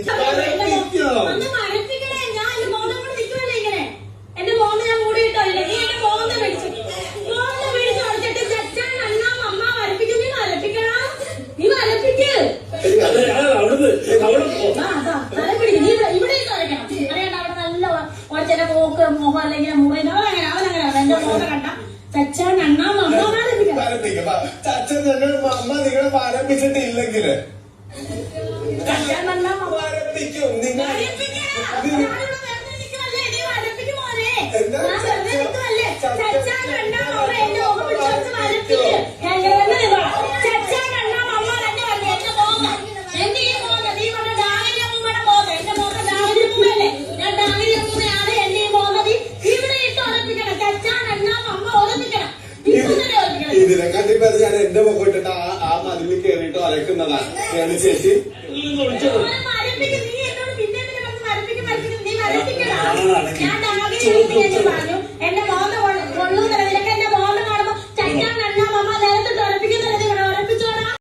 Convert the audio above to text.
ഒന്ന് മരപ്പിക്കണേ ഞാൻ എന്റെ മോനെ കൊണ്ട് നിൽക്കുമല്ലേ ഇങ്ങനെ? എന്റെ മോനെ ഞാൻ കൂടി ഇട്ടില്ല നീ എന്റെ മോനെ പിടിച്ചു മോനെ പിടിച്ചു അടിച്ചിട്ട് ചച്ചാൻ അണ്ണാ അമ്മ മരപ്പിക്കും നീ മരപ്പിക്കണം നീ മരപ്പിക്ക് അത് ഞാൻ അവിടുന്ന് അവിടെ പോ- ആ, അതാ, തല പിടിക്ക്. നീ ഇവിടെ- ഇവിടെ ഇരുന്ന് വരയ്ക്കണം. അറിയണ്ട, അവിടെ നല്ല ഒരച്ചന്റെ മൂക്ക്, മുഖം അല്ലെങ്കിൽ മുറി അവനങ്ങനെ അവനങ്ങനെ എന്റെ മോനെ കണ്ട. ചച്ചാൻ അണ്ണാ അമ്മ മരപ്പിക്കണം ചാച്ചൻ ഞങ്ങൾ അമ്മ നിങ്ങളെ ആരംഭിച്ചിട്ടില്ലെങ്കിൽ ആരംഭിക്കും നിങ്ങൾ ഇതിനെക്കാട്ടി പേര് ഞാൻ എന്റെ മുഖം ഇട്ടിട്ട് ആ ആ മതിലിൽ കയറിയിട്ട് വരക്കുന്നതാണ് ഞാൻ ചേച്ചി. വിളിച്ചത് പറഞ്ഞു